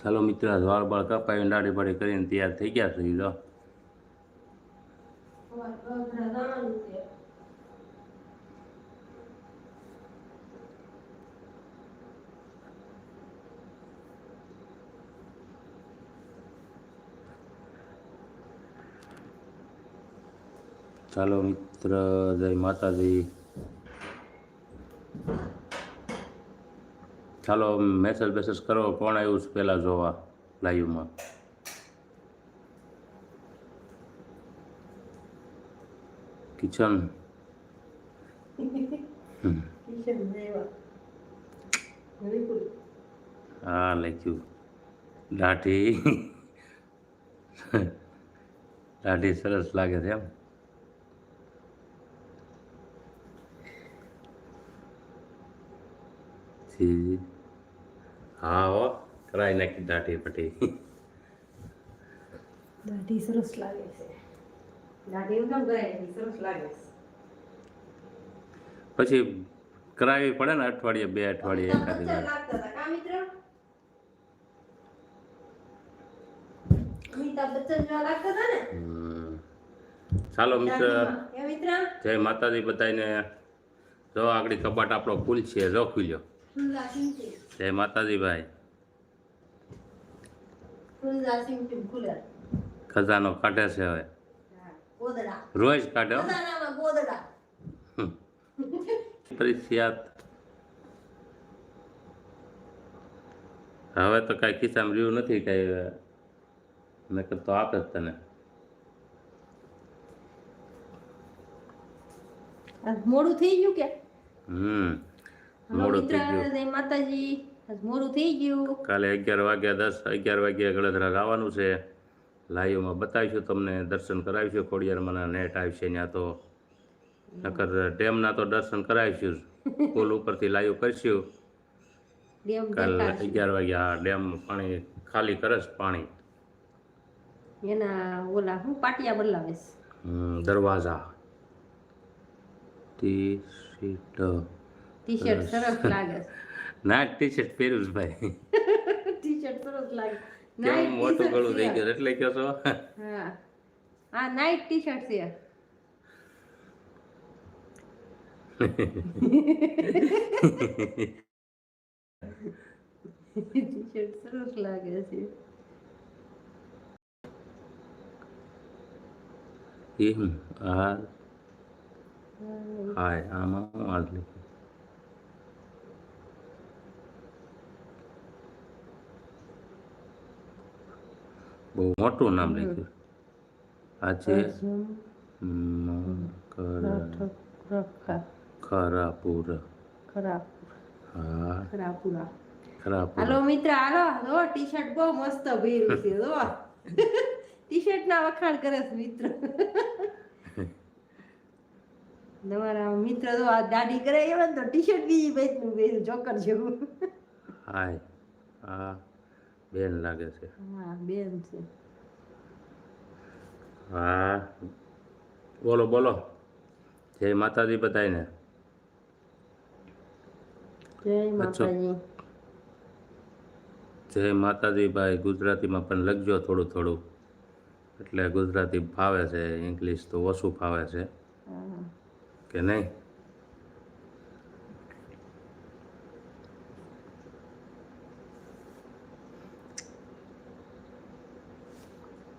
ચાલો મિત્ર વાળ બાળ કપાવીને દાઢી પડે કરીને તૈયાર થઈ ગયા છે લો ચાલો મિત્ર, જય માતાજી. ચાલો મેસેજ બેસેજ કરો, કોણ આવ્યું છે પહેલાં જોવા લાઈવમાં કિચન હા, લખ્યું. દાઢી. દાઢી સરસ લાગે છે એમ. જી. હા હો. કરાવી નાખી દાઢી પટી દાઢી સરસ લાગે છે. દાઢી એવું કેમ કરાય સરસ લાગે છે. પછી કરાવી પડે ને અઠવાડિયે બે અઠવાડિયે એકાદી. ચાલો મિત્ર. જય માતાજી બધાને જો આગળ કબાટ આપણો ફૂલ છે જો ખુલ્યો જય માતાજી ભાઈ ફૂલદા સિંહ ખુલે ખજાનો કાઢે છે હવે રોજ કાઢે હો. ખજાનામાં ગોદડા હમ. ફરજિયાત હવે તો કાંઈ ખિસ્સામાં રહ્યું નથી કાંઈ નકર તો આપે જ તને. મોડું થઈ ગયું કે? હમ. મોડું થઈ ગયું. માતાજી મોડું થઈ ગયું. કાલે અગિયાર વાગ્યા દસ અગિયાર વાગ્યા ગળધરા આવવાનું છે. લાઈવમાં બતાવીશું તમને દર્શન કરાવીશું. ખોડિયારમાંના નેટ આવશે ત્યાં તો. નકર ડેમના તો દર્શન કરાવીશું. પુલ ઉપરથી લાઈવ કરશું. કાલે અગિયાર વાગ્યા ડેમ પાણી ખાલી કરશ પાણી. એના ઓલા હું પાટિયા બદલાવીશ. હમ, દરવાજા. ટી શર્ટ ટી શર્ટ સરસ લાગે. ના ટી શર્ટ પહેર્યું છે ભાઈ. ટી શર્ટ સરસ લાગે. કેમ મોટું ગળું થઈ ગયું એટલે કહો છો? હા. આ નાઇટ ટી શર્ટ છે. ટી શર્ટ સરસ લાગે છે. એમ આ હાય આમાં હું આજ લખ્યું બહુ મોટું નામ લખ્યું આજે મકર રખા ખરાપુર. ખરાબ હા. ખરાપુરા. હાલો મિત્ર હાલો જો ટી શર્ટ બહુ મસ્ત ભર્યું છે જો ટી શર્ટ ના વખાણ કરે છે મિત્ર. તમારા મિત્ર જો આ દાઢી કરે એવા તો ટી શર્ટ બી બેચનું બેચું જોકર જેવું. હાય. હા. બેન લાગે છે. હા બેન છે. હા. બોલો બોલો. જય માતાજી બધાને જય માતાજી. જય માતાજી ભાઈ ગુજરાતીમાં પણ લખજો થોડું થોડું. એટલે ગુજરાતી ફાવે છે ઇંગ્લિશ તો ઓછું ફાવે છે. કે નહીં?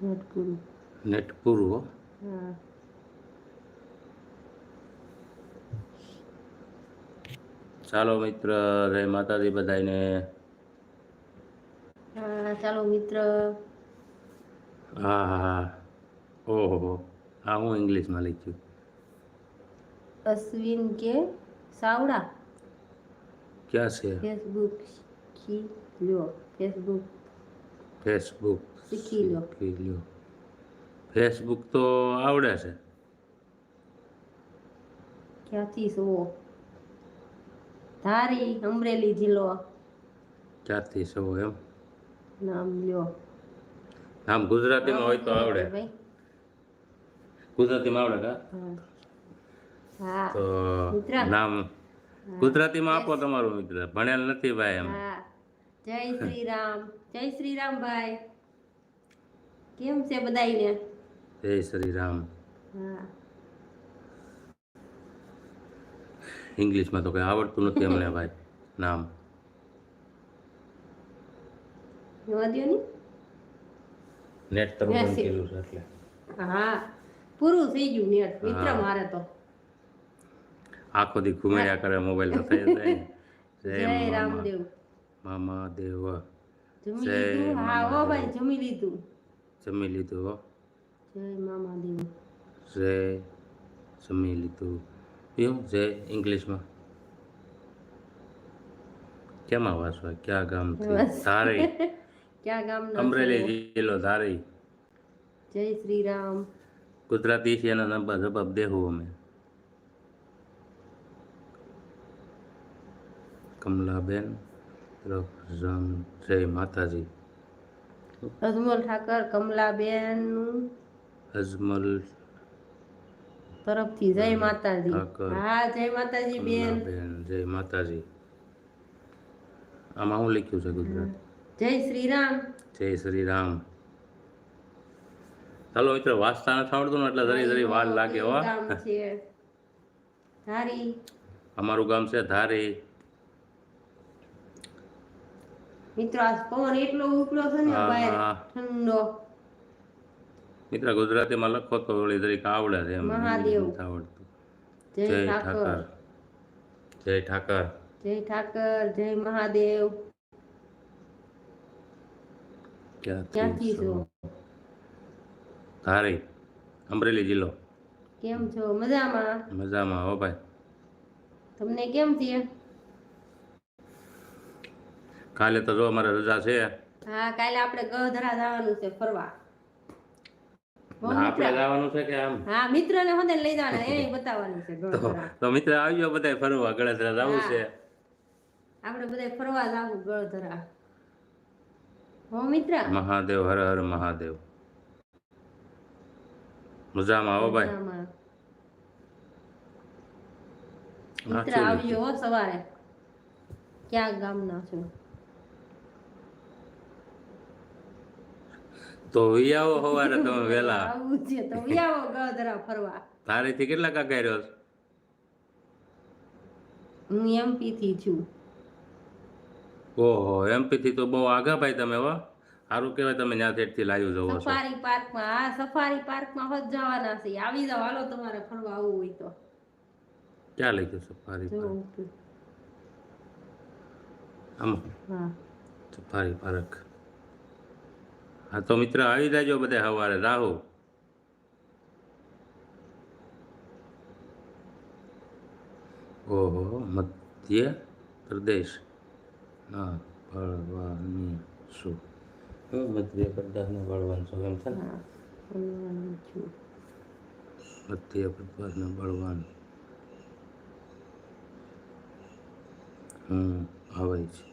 નટકુરુ નેટ હા. ચાલો મિત્ર જય માતાજી બધાને હા ચાલો મિત્ર. હા હા હા. ઓહો હા. હું ઇંગ્લિશમાં લખ્યું અશ્વિન કે સાવડા? ક્યાં છે? ફેસબુક શીખી લો ફેસબુક ફેસબુક શીખી લો. શીખી ફેસબુક તો આવડે છે. ક્યાંથી સુવો ધારી અમરેલી જિલ્લો. ક્યાંથી સુવો એમ? નામ લ્યો. આમ ગુજરાતીમાં હોય તો આવડે. ગુજરાતીમાં આવડે કા? તો. નામ ગુજરાતીમાં આપો તમારું મિત્ર. ભણેલ નથી ભાઈ એમ. જય શ્રી રામ જય શ્રી રામ ભાઈ. કેમ છે બધાયને? જય શ્રી રામ હા. ઇંગ્લિશમાં તો કંઈ આવડતું નથી અમને ભાઈ નામ. જોવા દ્યો ની નેટ તરફ બંધ Yes, કર્યું છે એટલે. હા પૂરું થઈ ગયું નેટ. મિત્ર હા. મારે તો. આખો દી ઘુમાડ્યા કરે મોબાઈલ તો થઈ જ જાય ને. જય જય મામા. રામદેવ. મામા દેવ. જમી લીધું? હા. ભાઈ જમી લીધું. જમી લીધું હો. જય મામા દેવ. જય જમી લીધું. એવું? જય ઇંગ્લિશમાં. કેમાં વાંચવા ક્યાં બસ. ધારી. ક્યાં ગામનો અમરેલી જિલ્લો ધારી. જય શ્રી રામ ગુજરાતી છે એના નંબર જવાબ દેવું અમે. કમલાબેન. જય માતાજી. અજમલ ઠાકર કમલાબેન અજમલ તરફથી જય માતાજી. હા જય માતાજી બેન. જય માતાજી. આમાં હું લખ્યું છે ગુજરાત? જય શ્રી રામ જય શ્રી રામ ચાલો મિત્રો વાંચતા નથી આવડતું ને એટલે જરી જરી વાર લાગે હો. ધારી. અમારું ગામ છે ધારી. મિત્રો આ પવન એટલો ઉપલો છે ને બહાર ઠંડો. મિત્ર ગુજરાતીમાં લખો તો વળી તરીકે આવડે છે મહાદેવ. આવડતું. જય ઠાકર. જય ઠાકર. જય ઠાકર જય મહાદેવ. ક્યાંથી? છો? ધારી અમરેલી જિલ્લો. કેમ છો? મજામાં? મજામાં હો ભાઈ. તમને કેમ છે? કાલે તો જો અમારે રજા છે. હા કાલે આપણે ગધરા જવાનું છે ફરવા. આપણે? જવાનું છે કે આમ? હા મિત્રને હોદે લઈ જવાના એને બતાવવાનું છે તો મિત્ર આવજો બધા ફરવા ગળતરા જવું છે. આપણે બધા ફરવા જાવું ગળધરા હો મિત્ર. મહાદેવ હર હર મહાદેવ. મજામાં હો ભાઈ? મિત્ર આવજો સવારે. ક્યાં ગામના છો? તો વિયાવો સવારે તમે વેલા. આવું છે તો વિયાવો ગળધરા ફરવા. તારેથી કેટલા કાકા રહ્યો હું એમપી થી છું. ઓહો એમપી થી તો બહુ આગા ભાઈ તમે હો. સારું કહેવાય તમે ત્યાં થી લાવ્યું જવો છો. સફારી પાર્કમાં હા સફારી પાર્કમાં હજ જવાના છે. આવી જાવ હાલો તમારે ફરવા આવવું હોય તો. ક્યાં લઈ ગયો સફારી પાર્ક? આમ. હા. Safari park. હા તો મિત્ર આવી જાજો બધા સવારે. રાહુ. ઓહો મધ્ય પ્રદેશ. ના ભળવાની શું મધ્ય પ્રદેશને ભળવાનું છું એમ છે ને? મધ્ય પ્રદેશને ભળવાનું. હમ આવે છે.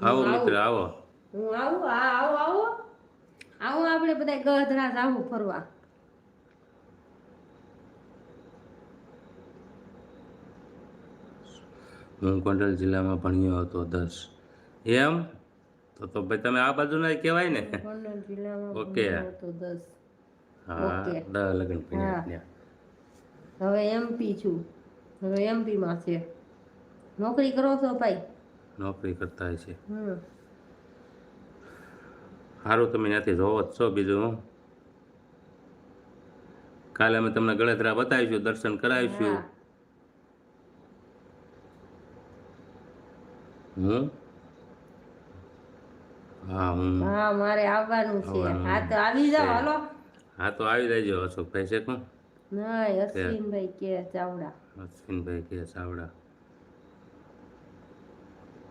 આવો મિત્ર આવો. હું આવો? આવો આવો. આપણે બધા ગધરા જાવું ફરવા. હું ગોંડલ જિલ્લામાં ભણ્યો હતો દસ. એમ? તો તો ભાઈ તમે આ બાજુના કહેવાય ને. ગોંડલ જિલ્લામાં ઓકે. દસ. હા લગ્ન. હવે એમપી છું. હવે એમપી માં છે. નોકરી કરો છો ભાઈ? નોકરી કરતા છે. હમ. સારું તમે ત્યાંથી જોવો જ છો બીજું કાલે અમે તમને ગળેતરા બતાવીશું દર્શન કરાવીશું. હા. હું? હા હું. હા મારે આવવાનું છે. હા તો આવી જાવ હાલો. હા તો આવી જજો અશોકભાઈ છે કોણ? નહીં અશ્વિનભાઈ કે ચાવડા. અશ્વિનભાઈ કે ચાવડા.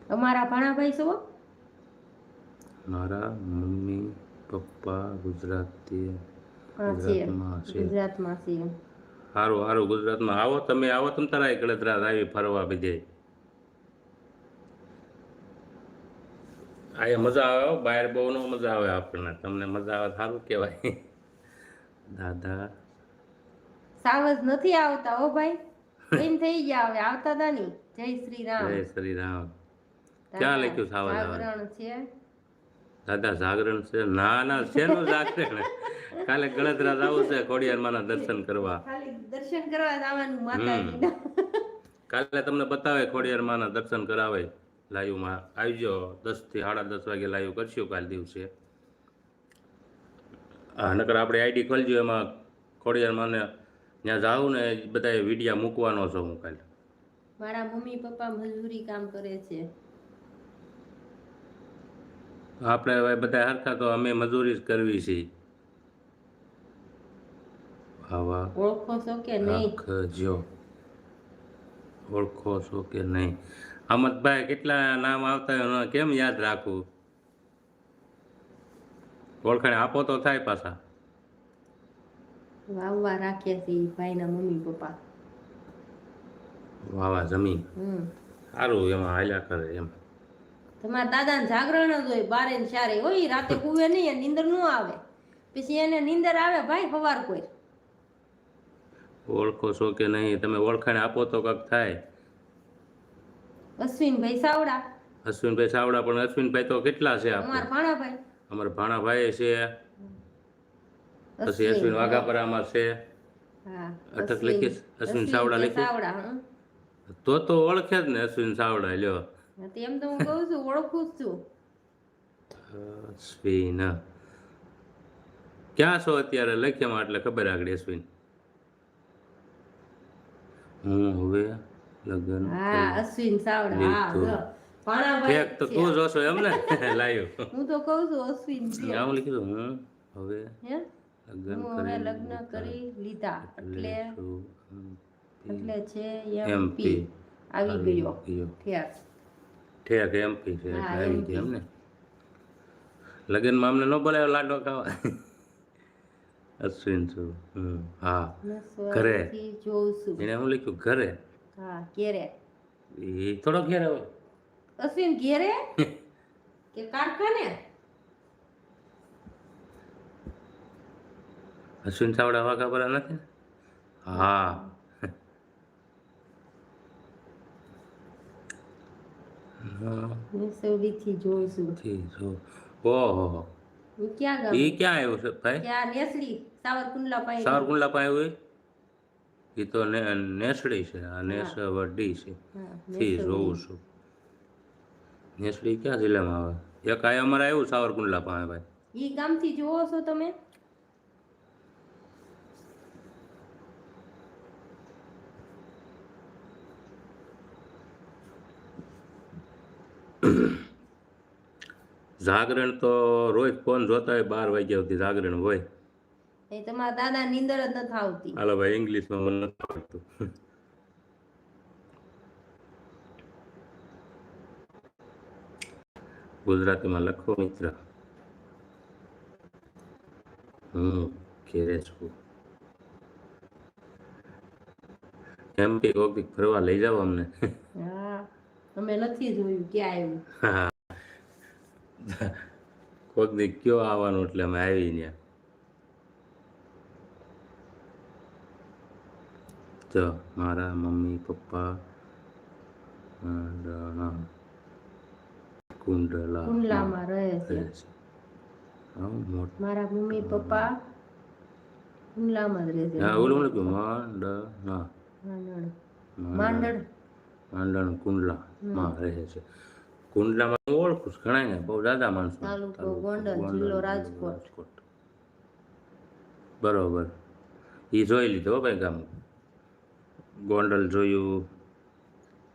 અમારા ભાણાભાઈ છો? મારા મમ્મી પપ્પા ગુજરાતી ગુજરાતમાં છે. ગુજરાતમાં છે સારું સારું ગુજરાતમાં આવો તમે આવો તમે તારા ગળતરા આવી ફરવા બીજે. આ મજા આવે બહાર બહુ નો મજા આવે આપણને. તમને મજા આવે સારું કહેવાય. દાદા. સાવજ નથી આવતા ઓ ભાઈ. એમ થઈ ગયા હવે. આવતા તા ની. જય શ્રી રામ. જય શ્રી રામ. ક્યાં લખ્યું સાવજ આવે? છે. દાદા જાગરણ છે. ના ના શેનું જાગરણ? કાલે ગળતરા જવું છે ખોડિયારમાંના દર્શન કરવા. દર્શન કરવા જવાનું કાલે તમને બતાવે ખોડિયારમાંના દર્શન કરાવે. લાઈવમાં આવજો. દસથી સાડા દસ વાગે લાઈવ કરશું કાલ દિવસે. હા નકર આપણે આઈડી ખોલજો એમાં ખોડિયારમાંને ત્યાં જાઉં ને બધા વિડીયા મૂકવાનો છો હું કાલે. મારા મમ્મી પપ્પા મજૂરી કામ કરે છે. આપણે હવે બધા હરખા તો અમે મજૂરી જ કરવી છે. વાહ ઓળખો છો કે નહીં? ઓળખો છો કે નહીં? અમતભાઈ કેટલા નામ આવતા હોય કેમ યાદ રાખવું? ઓળખાણ આપો તો થાય પાછા. વાવવા રાખીએ છે ભાઈના મમ્મી પપ્પા. વાવા જમીન. સારું એમાં હાલ્યા કરે એમ. તમારા દાદાને જાગરણ જ હોય બારે ને ચારે હોય રાતે કુવે નહીં નીંદર ન આવે. પછી એને નીંદર આવે ભાઈ સવાર કોઈ. ઓળખો છો કે નહીં? તમે ઓળખાણ આપો તો કક થાય. અશ્વિનભાઈ સાવડા. અશ્વિનભાઈ સાવડા પણ અશ્વિનભાઈ તો કેટલા છે અમાર ભાણાભાઈ. અમાર ભાણાભાઈ છે. પછી અશ્વિન વાઘાપરામાં છે. અટક લખીશ અશ્વિન સાવડા લખીશ સાવડા તો તો ઓળખે જ ને અશ્વિન સાવડા લ્યો. હા, તો હું કહું છું ઓળખું છું. અશ્વિન. ક્યાં છો અત્યારે? લખ્યામાં એટલે ખબર આગળ અશ્વિન. હું હવે લગ્ન હા અશ્વિન સાવડા હા લીધું. જો ભાણાભાઈ ઠેક તો તું જોશો એમ ને? લાવ્યો હું તો કહું છું અશ્વિન આમ લખ્યું હું હવે લગ્ન કરી લગ્ન કરી લીધા. એટલે એટલે છે એમપી આવી ગયો. ગયો. ઠેક. ઠેક એમપી છે એટલે આવી MP. એમને. લગ્નમાં અમને ન બોલાવ્યો લાડો ખાવા. અશ્વિન છું હા ઘરે. એને હું લખ્યું ઘરે. હા ઘેરે. એ થોડો ઘેરે હોય. અશ્વિન ઘેરે? કે કારખાને? અશ્વિન ચાવડા વાઘા પર નથી હા. નસવાથી જોઉં છું. ઠીક જો ઓહો. ક્યાં ગામ એ ક્યાં આવ્યું છે ભાઈ? ત્યાં નેસડી સાવરકુંડલા પાસે. સાવરકુંડલા પાસે આવ્યું એ તો ને નેસડી છે. આ છે. થી જોઉં છું. નેસડી ક્યાં જિલ્લામાં આવે? એક આ અમારે આવ્યું સાવરકુંડલા પાસે ભાઈ. ઈ ગામથી જોવો છો તમે? જાગરણ તો રોજ ફોન જોતા હોય બાર વાગ્યા સુધી જાગરણ હોય. એ તમારા દાદા નીંદર જ નથી આવતી. હાલો ભાઈ ઇંગ્લિશમાં મને નથી આવડતું. ગુજરાતીમાં લખો મિત્ર. હું ઘેરે છું. એમપી કોક ફરવા લઈ જાવ અમને. હા. અમે નથી જોયું ક્યાં આવ્યું કોક દી કયો આવવાનું એટલે અમે આવી ત્યાં. જો મારા મમ્મી પપ્પા કુંડલા કુંડલામાં રહે છે. મારા મમ્મી પપ્પા કુંડલામાં જ રહે છે. ઓલું લખ્યું માંડણા. માંડણ. માંડણ. માંડણ કુંડલામાં રહે છે. કુંડલામાં હું ઓળખું છું ઘણા બહુ દાદા માણસો રાજકોટ. બરોબર. એ જોઈ લીધો હો ભાઈ ગામ. ગોંડલ જોયું.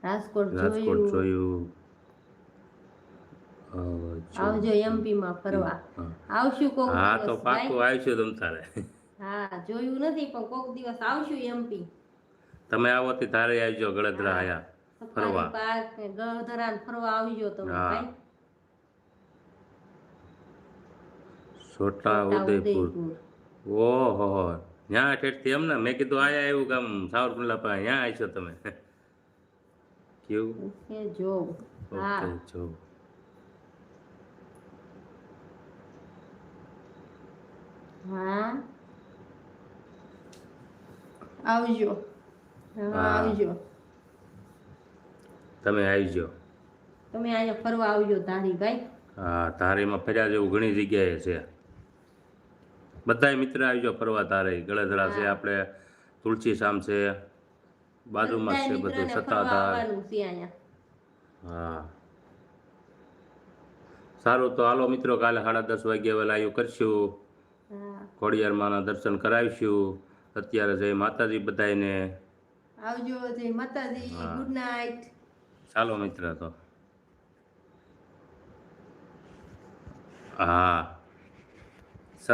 રાજકોટ રાજકોટ જોયું. આવજો એમપી માં ફરવા આવશું કોક હા તો પાકું આવશું તમ તારે. હા જોયું નથી પણ કોક દિવસ આવશું એમપી. તમે આવો તે તારે આવજો ગળદરા આયા. ફરવા. પાર્ક ને ગળધરા ફરવા આવજો તમે ભાઈ. છોટા ઉદયપુર. ઓહો ત્યાં ઠેઠથી એમ ને મેં કીધું આયા આવ્યું ગામ સાવરકુંડલા પાસે ત્યાં આવશો તમે. કેવું? કે જોવ હા. જો. હા. આવજો. હા. આવજો. તમે આવજો તમે અહીંયા ફરવા આવજો ધારી ભાઈ. હા ધારીમાં ફર્યા જેવું ઘણી જગ્યાએ છે. બધાય મિત્ર આવજો ફરવા તારે ગળેધરા છે આપણે તુલસી શામ છે બાજુમાં છે બધું સત્તાધાર. હા. સારું તો હાલો મિત્રો કાલે સાડા દસ વાગ્યા વેલા આવ્યું કરશું. ખોડિયારમાંના દર્શન કરાવીશું. અત્યારે જય માતાજી બધાને આવજો જય માતાજી. Good night. ચાલો મિત્ર તો. હા.